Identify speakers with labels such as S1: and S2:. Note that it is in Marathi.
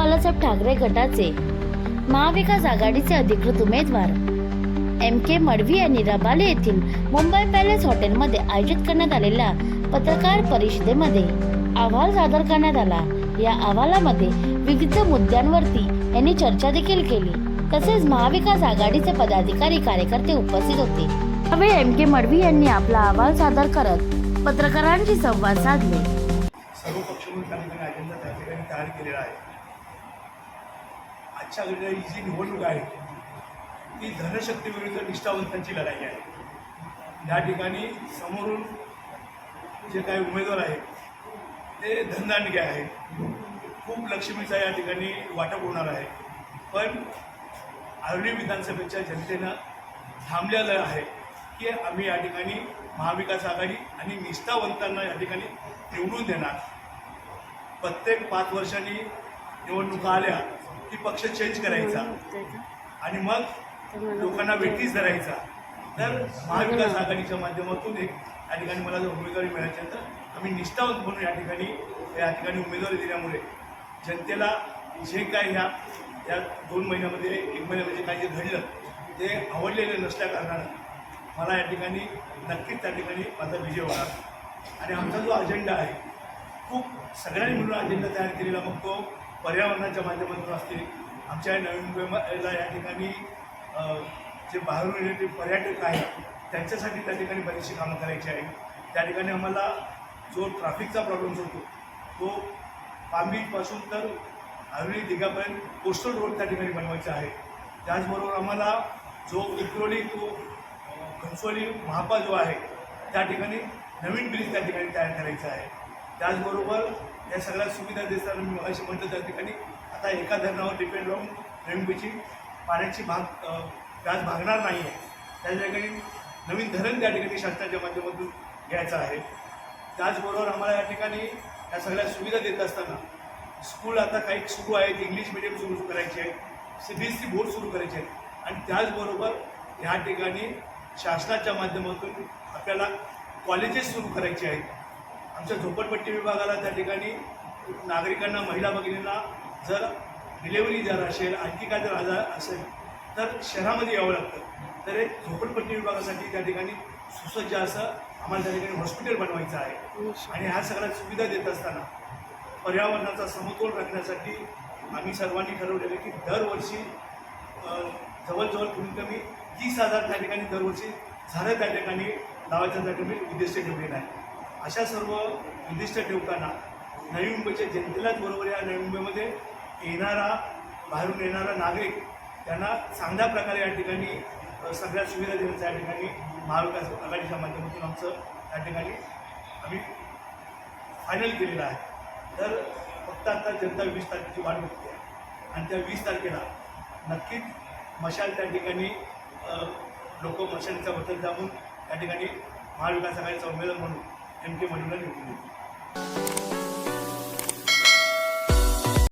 S1: बाळासाहेब ठाकरे गटाचे महाविकास आघाडीचे अधिकृत उमेदवार. एम के मडवी यांनी रबाले येथील मुंबई पॅलेस हॉटेलमध्ये आयोजित करण्यात आलेल्या पत्रकार परिषदेमध्ये अहवाल सादर करण्यात आला. या अहवालामध्ये विविध मुद्द्यांवरती यांनी चर्चा देखील केली. तसेच महाविकास आघाडीचे पदाधिकारी कार्यकर्ते उपस्थित होते. यावेळी एम के मडवी यांनी आपला अहवाल सादर करत पत्रकारांशी संवाद साधले.
S2: सर्व पक्ष म्हणून त्या ठिकाणी अजेंडा त्या ठिकाणी तयार केलेला आहे. आजच्या घडीला जी निवडणूक आहे ती धनशक्तीविरुद्ध निष्ठावंतांची लढाई आहे. या ठिकाणी समोरून जे काही उमेदवार आहेत ते धनदांडगे आहेत. खूप लक्ष्मीचा या ठिकाणी वाटप होणार आहे. पण आर्णी विधानसभेच्या जनतेनं थांबलेलं आहे की आम्ही या ठिकाणी महाविकास आघाडी आणि निष्ठावंतांना या ठिकाणी निवडून देणार. प्रत्येक पाच वर्षांनी निवडणुका आल्या की पक्ष चेंज करायचा. आणि मग लोकांना वेटीस धरायचा. तर महाविकास आघाडीच्या माध्यमातून एक या ठिकाणी मला जर उमेदवारी मिळायची तर आम्ही निष्ठावंत म्हणून या ठिकाणी या ठिकाणी उमेदवारी दिल्यामुळे जनतेला जे काय ह्या या दोन महिन्यामध्ये एक महिन्यामध्ये म्हणजे काय जे घडलं ते आवडलेलं नसल्या कारणानं मला या ठिकाणी नक्कीच त्या ठिकाणी माझा विजय होणार. आणि आमचा जो अजेंडा आहे खूप सगळ्यांनी मिळून अजेंडा तयार केलेला मग तो पर्यावरणाच्या माध्यमातून असतील आमच्या नवीन मुंबईला या ठिकाणी जे बाहेरून येणारे पर्यटक आहेत त्यांच्यासाठी त्या ठिकाणी बरीचशी कामं करायची आहेत त्या ठिकाणी आम्हाला जो ट्रॅफिकचा प्रॉब्लेम होतो तो पांबीपासून तर आर्वी दिघापर्यंत कोस्टल रोड त्या ठिकाणी बनवायचा आहे. त्याचबरोबर आम्हाला जो विक्रोली तो घनसोली महापा जो आहे त्या ठिकाणी नवीन ब्रिज त्या ठिकाणी तयार करायचा आहे. त्याचबरोबर या सगळ्या सुविधा देताना मी मगाशी म्हणतो त्या ठिकाणी आता एका धरणावर डिपेंड राहून नवीन पाण्याची भाग अ, व्याज भागणार नाही आहे त्या ठिकाणी नवीन धरण त्या ठिकाणी शासनाच्या माध्यमातून घ्यायचं आहे. त्याचबरोबर आम्हाला या ठिकाणी या सगळ्या सुविधा देत असताना स्कूल आता काही सुरू आहेत. इंग्लिश मिडियम सुरू करायचे आहेत C B S C board सुरू करायचे आहेत आणि त्याचबरोबर ह्या ठिकाणी शासनाच्या माध्यमातून आपल्याला कॉलेजेस सुरू करायचे आहेत. आमच्या झोपडपट्टी विभागाला त्या ठिकाणी नागरिकांना महिला भगिनींना जर डिलेवरी जर असेल आणखी काय जर आजार असेल तर शहरामध्ये यावं लागतं. तर एक झोपडपट्टी विभागासाठी त्या ठिकाणी सुसज्ज असं आम्हाला त्या ठिकाणी हॉस्पिटल बनवायचं आहे. आणि ह्या सगळ्या सुविधा देत असताना पर्यावरणाचा समतोल राखण्यासाठी आम्ही सर्वांनी ठरवलेलं की दरवर्षी जवळजवळ कमीत कमी तीस हजार त्या ठिकाणी दरवर्षी झाडं त्या ठिकाणी लावायचा त्या ठिकाणी उद्दिष्ट ठेवलेलं आहे. अशा सर्व उद्दिष्ट ठेवताना नवी मुंबईच्या जनतेलाच बरोबर या नवी मुंबईमध्ये येणारा बाहेरून येणारा नागरिक त्यांना चांगल्या प्रकारे या ठिकाणी सगळ्या सुविधा देण्याचं या ठिकाणी महाविकास आघाडीच्या माध्यमातून आमचं त्या ठिकाणी आम्ही फायनल केलेलं आहे. तर फक्त आता जनता वीस तारखेची वाट बघते. आणि त्या वीस तारखेला नक्कीच मशाल त्या ठिकाणी लोक मशालीचा बदल जाऊन त्या ठिकाणी महाविकास आघाडीचा उमेदवार म्हणून एम के मडूला निवडून देतील